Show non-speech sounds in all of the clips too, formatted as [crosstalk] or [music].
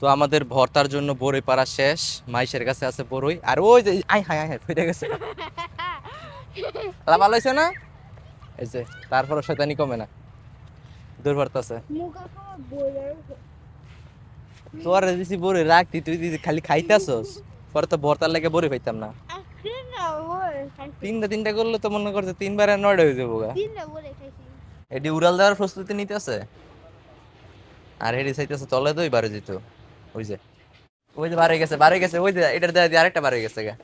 তো আমাদের ভর্তার জন্য বড়ই পাড়া শেষ। মাইশের কাছে আছে বড়ই আর ওই যে আই হাই হাই ফেটে গেছে। ভালো হয়েছে না? এই যে, তারপরও শয়তানি কমে না। দুর্বর্তা আছে তোর দিছি বড়ই রাখতি তুই দিছি খালি খাইতাছস, পরে তো ভর্তার লাগে বড়ই পাইতাম না। তিনটা তিনটা করলে তো মনে করছে তিনবার নয়টা হয়ে যাব গা। এটি উড়াল দেওয়ার প্রস্তুতি নিতেছে? আর হেডি চাইতেছে তলে দই বারে যেত ওই ওই যে গেছে গেছে, ওই যে আরেকটা গেছে গা।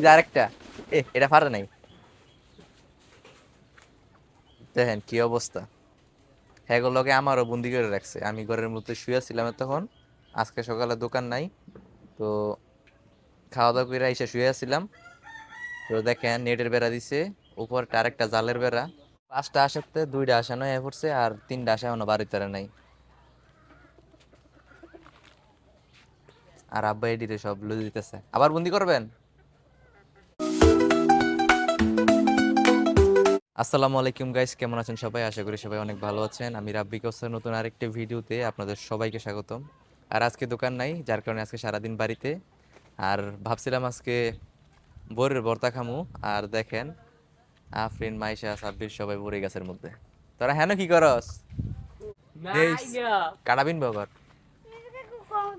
যে আরেকটা, এ, এটা নাই। দেখেন কি অবস্থা। হ্যাঁ আমারও বন্দি করে রাখছে। আমি ঘরের মধ্যে শুয়েছিলাম তখন আজকে সকালে দোকান নাই, তো খাওয়া দাওয়া করে এসে শুয়েছিলাম তো দেখেন, নেটের বেড়া দিছে, উপরটা আরেকটা জালের বেড়া। পাঁচটা আসাতে দুইটা আসানো হয়ে পড়ছে আর তিনটা আসা এখনও বাড়িতে নাই। আর আব্বা এডিতে সব লুজে দিতেছে। আবার বন্দি করবেন? আসসালামু আলাইকুম গাইস কেমন আছেন সবাই? আশা করি সবাই অনেক ভালো আছেন। আমি রাব্বি কৌসার নতুন আরেকটি ভিডিওতে আপনাদের সবাইকে স্বাগতম। আর আজকে দোকান নাই যার কারণে আজকে সারাদিন বাড়িতে। আর ভাবছিলাম আজকে বোরের ভর্তা খামু। আর দেখেন আফরিন মাইশা সাব্বির সবাই পড়ে গাছের মধ্যে। তোরা হেন কি করস। কাটাবিন বাবার।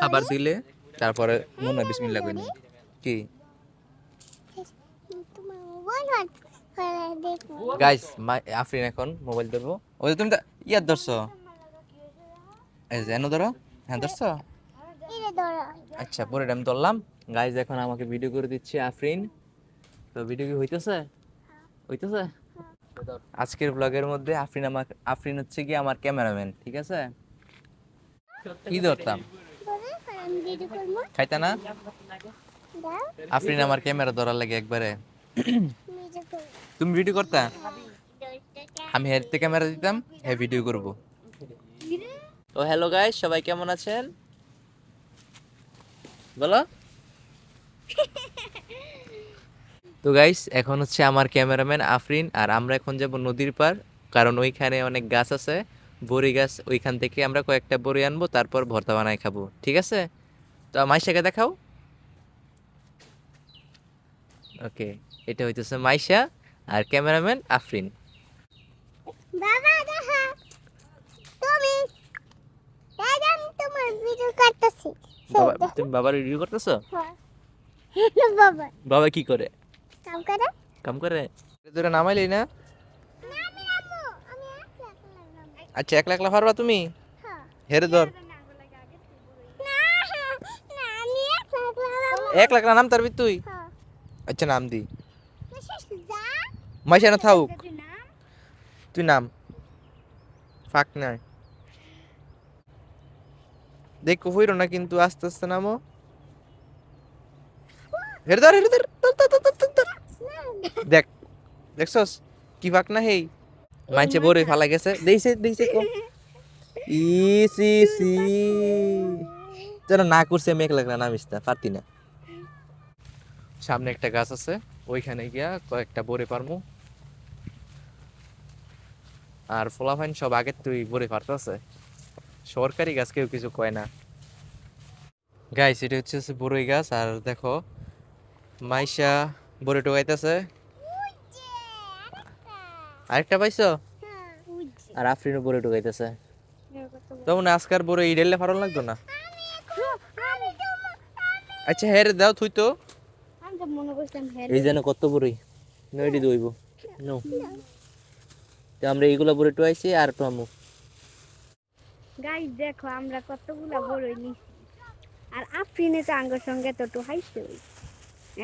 খাবার দিলে তারপরে মনে হয় বিসমিল্লাহ কই কি? গাইস আফরিন এখন মোবাইল ধরবো। ওই তুমি তো ইয়ার ধরছো। এই এনো ধরো। হ্যাঁ ধরছো? আচ্ছা পরে আমি ধরলাম। গাইজ এখন আমাকে ভিডিও করে দিচ্ছে আফরিন। তো ভিডিও কি হইতেছে? হইতেছে? আজকের ব্লগের মধ্যে আফরিন আমার আফরিন হচ্ছে কি আমার ক্যামেরাম্যান ঠিক আছে? কি ধরতাম ধরে আমি ভিডিও করব খাইতা না? আফরিন আমার ক্যামেরা ধরার লাগে একবারে। তুমি ভিডিও করতা? আমি হেডতে ক্যামেরা দিতাম হ্যাঁ ভিডিও করব। তো হ্যালো গাইস সবাই কেমন আছেন? বলো। তো গাইস এখন হচ্ছে আমার ক্যামেরাম্যান আফরিন আর আমরা এখন যাব নদীর পার কারণ ওইখানে অনেক গাছ আছে বড়ি গাছ ওইখান থেকে আমরা কয়েকটা বড়ি আনব তারপর ভর্তা বানায় খাব ঠিক আছে? তো মাইশাকে দেখাও। ওকে এটা হইতেছে মাইশা আর ক্যামেরাম্যান আফরিন। বাবা দেখা তুমি দাদা তোমার ভিডিও করতেছি তুমি বাবার রিভিউ করতেছো? বাবা। বাবা কি করে? কাম করে? কাম করে? তোরা নামাইলি না? আচ্ছা একলা একলা পারবা তুমি? হ্যাঁ। হেরে ধর না না আমি একলা একলা রাখব এক লাখ নাম তারবি তুই হ্যাঁ। আচ্ছা নাম দি। মেসেজ যা। মাইশা না থাকুক তুই না নাম। ফাঁক নাই। দেখো হইরো না কিন্তু আস্তে আস্তে নামো। হেরে ধর হেরে ধর ধর, ধর, ধর, ধর, ধর। দেখ দেখছস? কি ফাঁক না হেই? মাইছে বরে ফালা গেছে। দেইছে দেইছে কম ইসি সি যেন না করছে আমি এক লাগলা নামিস না পারতি না। সামনে একটা গাছ আছে, ওইখানে গিয়া কয়েকটা বরে পারমু। আর ফলাফাইন সব আগের তুই বরে পারতেছে। সরকারি গাছ কেউ কিছু কয় না। গাইস এটা হচ্ছে বড়ই গাছ, আর দেখো, মাইশা বড়ে টোকাইতেছে। আরেকটা পাইছো? হ্যাঁ আর আফরিনও বড়ে টোকাইতেছে। তখন আজকার বড়ে ইডেললে ফারন লাগতো না? আচ্ছা হ্যাঁ রে, দাও থুই তো। এই যেন কত বড়ই নইডি দইব। নো তো আমরা এইগুলা বড়ে টোয়াইছি আর টোয়ামু গাইস দেখো আমরা কতগুলা বড়ই নিছি। আর আফরিনে তো আঙ্গর সঙ্গে তো তো হাইছে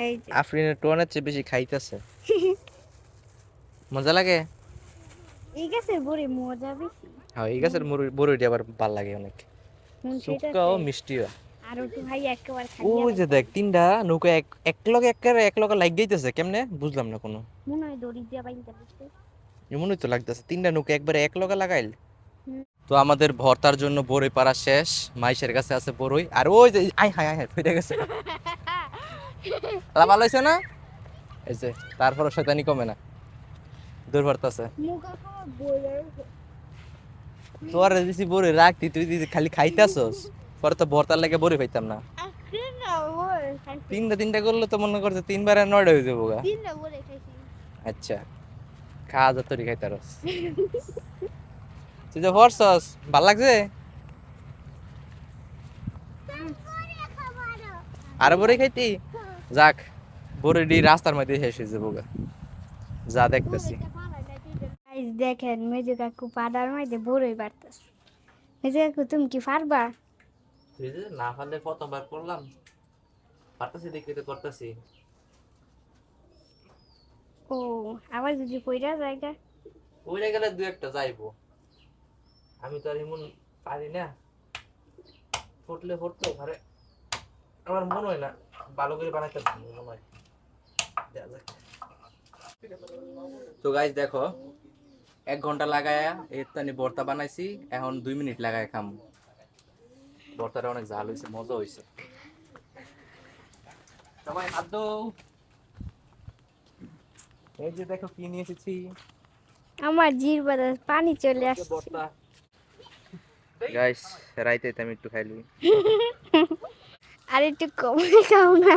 এই যে। আফরিনের টোয়ানের চেয়ে বেশি খাইতেছে। [laughs] মজা লাগে? এই গাছের বড়ি মজা বেশি। হ্যাঁ এই গাছের বড়ইটি আবার ভালো লাগে অনেক। শুক্কাও মিষ্টিও। আর একটু ভাই একেবারে ওই যে দেখ তিনটা নৌকা এক এক লগে এক এক লগে লাগ গইতেছে কেমনে? বুঝলাম না কোনো। মনে হয় দড়ি দিয়া তো লাগতেছে তিনটা নৌকা একবারে এক লগে লাগাইল তো আমাদের ভর্তার জন্য বড়ই পাড়া শেষ মাইশের কাছে আছে বড়ই আর ওই যে আই হাই হাই ফেটে গেছে। ভালো হয়েছে না? এই যে তারপরও শয়তানি কমে না। দূর ভর্তাছে। মুখা তোর দিছি বড়ই রাখতি তুই খালি খাইতাছস। পরে তো ভর্তার লাগে বড়ই পাইতাম না। তিনটা তিনটা করলে তো মনে করছে তিনবার আর নয়টা হয়ে যাব গা। আচ্ছা খাওয়া যা তরি খাইতার তুই যে ভরছস ভালো লাগছে? আর বড়ি খাইতি? যাক বড়ি রাস্তার মধ্যে শেষ হয়ে যাব গা। যা দেখতেছি। দেখেন মেজু কাকু পাড়ার মধ্যে বড়ই বাড়তেছে। মেজু কাকু তুমি কি পারবা? তুই না পারলে প্রথমবার করলাম। পারতেছি দেখতে তো করতেছি। ও আবার যদি পয়রা জায়গা ওইটা গেলে দু একটা যাইবো। আমি তো আর এমন পারি না। ফুটলে ফুটতো ঘরে আমার মনে হয় না। ভালো করে বানাইতে মনে হয়। তো গাইজ দেখো এক ঘণ্টা লাগায়া এর তানি ভর্তা বানাইছি এখন দুই মিনিট লাগায় খাম। ভর্তাটা অনেক ঝাল হয়েছে মজা হয়েছে সবাই হাত এই যে দেখো কি নিয়ে এসেছি। আমার জির বাদা পানি চলে আসছে। গাইস রাইতে আমি একটু খাইলি আর একটু কমে খাও না।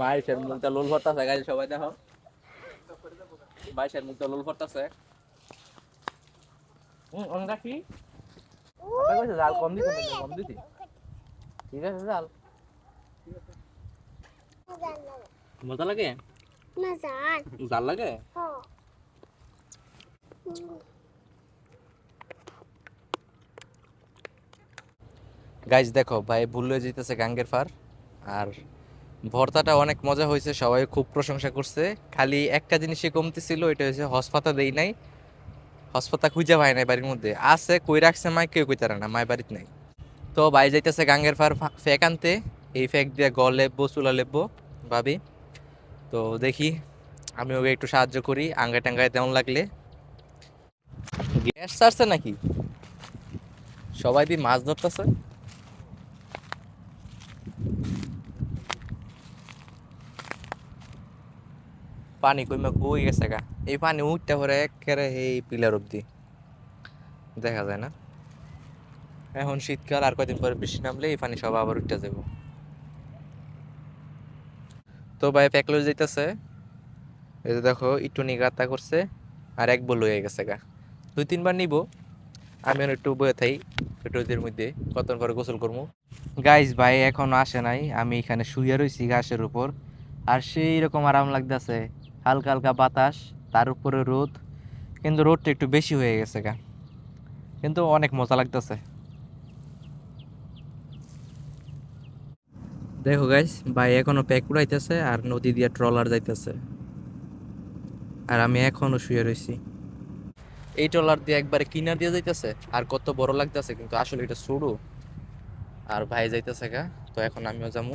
মায়ের মুখটা লোল ভরতাছে গাইস সবাই দেখো। বাইশের মুখটা লোল ভরতাছে। হুম অনগা কি? আপনি কইছে জাল কম দিতে কম দিতে ঠিক আছে জাল। মজা লাগে? না জাল লাগে? গাইজ দেখো ভাই ভুলে যেতেছে গাঙ্গের পার আর ভর্তাটা অনেক মজা হয়েছে সবাই খুব প্রশংসা করছে। খালি একটা জিনিসই কমতি ছিল এটা হচ্ছে হসপাতা দেই নাই। হসপাতা খুঁজে পায় নাই বাড়ির মধ্যে। আছে, কই রাখছে মাই কেউ কইতে না, মায়ের বাড়িতে নাই। তো বাই যাইতেছে গাঙ্গের পার ফেক আনতে। এই ফেক দিয়ে গল লেপবো, চুলা লেপবো, ভাবি। তো দেখি, আমি ওকে একটু সাহায্য করি আঙ্গায় টাঙ্গায় তেমন লাগলে। গ্যাস ছাড়ছে নাকি? সবাই দিয়ে মাছ ধরতেছে? পানি কইমা কই গেছে গা। এই পানি উঠতে পরে একেবারে এই পিলার অব্দি। দেখা যায় না? এখন শীতকাল আর কয়দিন পরে বৃষ্টি নামলে এই পানি সব আবার উঠতে যাব। তো ভাই প্যাকলো যাইতেছে। এই যে দেখো একটু নিগাতা করছে আর এক বল হয়ে গেছে গা। দুই তিনবার নিব। আমি একটু বয়ে থাই পেট্রোলদের মধ্যে কতক্ষণ পরে গোসল করব গাইস ভাই এখনও আসে নাই। আমি এখানে শুয়ে রয়েছি ঘাসের উপর। আর সেই রকম আরাম লাগতেছে। হালকা হালকা বাতাস, তার উপরে রোদ। কিন্তু রোদটা একটু বেশি হয়ে গেছে গা। কিন্তু অনেক মজা লাগতেছে। দেখো গাইস ভাই এখনও প্যাক উড়াইতেছে আর নদী দিয়ে ট্রলার যাইতেছে। আর আমি এখনও শুয়ে রয়েছি এই ট্রলার দিয়ে একবারে কিনার দিয়ে যাইতেছে। আর কত বড় লাগতেছে, কিন্তু আসলে এটা সরু। আর ভাই যাইতেছে গা, তো এখন আমিও যাব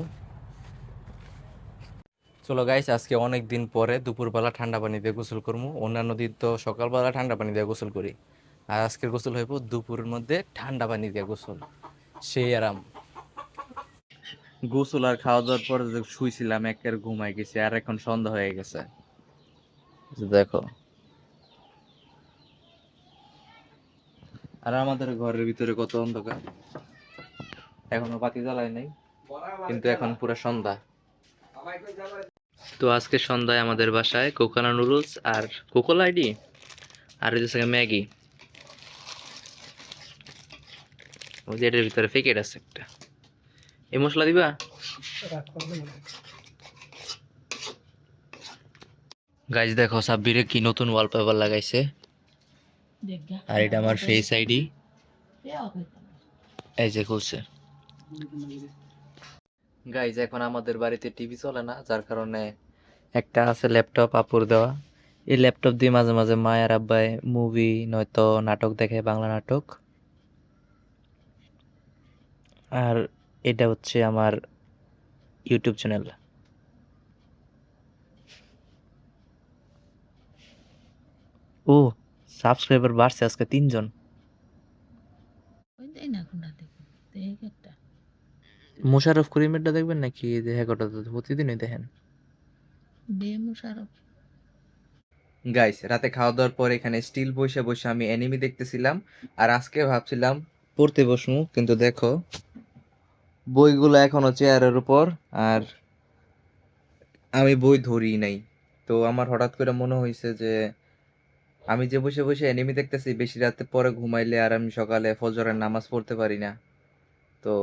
চলো গাইস আজকে অনেক দিন পরে দুপুরবেলা ঠান্ডা পানি দিয়ে গোসল করব অন্যান্য দিন তো সকালবেলা ঠান্ডা পানি দিয়ে গোসল করি। আর আজকের গোসল হইব দুপুরের মধ্যে ঠান্ডা পানি দিয়ে গোসল। সেই আরাম। গোসল আর খাওয়া দাওয়ার পরে শুইছিলাম, একের ঘুমাই গেছি, আর এখন সন্ধ্যা হয়ে গেছে। দেখো। আর আমাদের ঘরের ভিতরে কত অন্ধকার। এখনও বাতি জ্বালায় নাই, কিন্তু এখন পুরো সন্ধ্যা। তো আজকে সন্ধ্যায় আমাদের বাসায় কোকানা নুডলস আর কোকোলা আইডি আর হচ্ছে ম্যাগি। ওই যে এটার ভিতরে প্যাকেট আছে একটা। এই মশলা দিবা? গাইজ দেখো সাব্বিরে কি নতুন ওয়ালপেপার লাগাইছে। আর এটা আমার ফেস আইডি এই যে খুলছে। গাইজ এখন আমাদের বাড়িতে টিভি চলে না যার কারণে একটা আছে ল্যাপটপ আপুর দেওয়া। এই ল্যাপটপ দিয়ে মাঝে মাঝে মায়ের আব্বাই মুভি নয়তো নাটক দেখে বাংলা নাটক। আর এটা হচ্ছে আমার ইউটিউব চ্যানেল ও সাবস্ক্রাইবার বাড়ছে আজকে তিনজন। মোশারফ করিমেরটা দেখবেন নাকি? দেখা কটা প্রতিদিনই দেখেন। গাইস রাতে খাওয়া দাওয়ার পর এখানে স্টিল বসে বসে আমি অ্যানিমি দেখতেছিলাম, আর আজকে ভাবছিলাম পড়তে বসমু কিন্তু দেখো, বইগুলো এখনও চেয়ারের উপর, আর আমি বই ধরি নাই। তো আমার হঠাৎ করে মনে হয়েছে যে, আমি যে বসে বসে অ্যানিমি দেখতেছি, বেশি রাতে পরে ঘুমাইলে আর আমি সকালে ফজরের নামাজ পড়তে পারি না। তো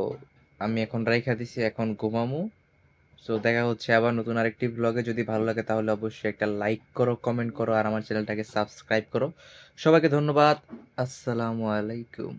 আমি এখন রাইখা দিছি, এখন ঘুমামু। সো দেখা হচ্ছে আবার নতুন আরেকটি ব্লগে যদি ভালো লাগে, তাহলে অবশ্যই একটা লাইক করো কমেন্ট করো, আর আমার চ্যানেলটাকে সাবস্ক্রাইব করো। সবাইকে ধন্যবাদ। আসসালামু আলাইকুম।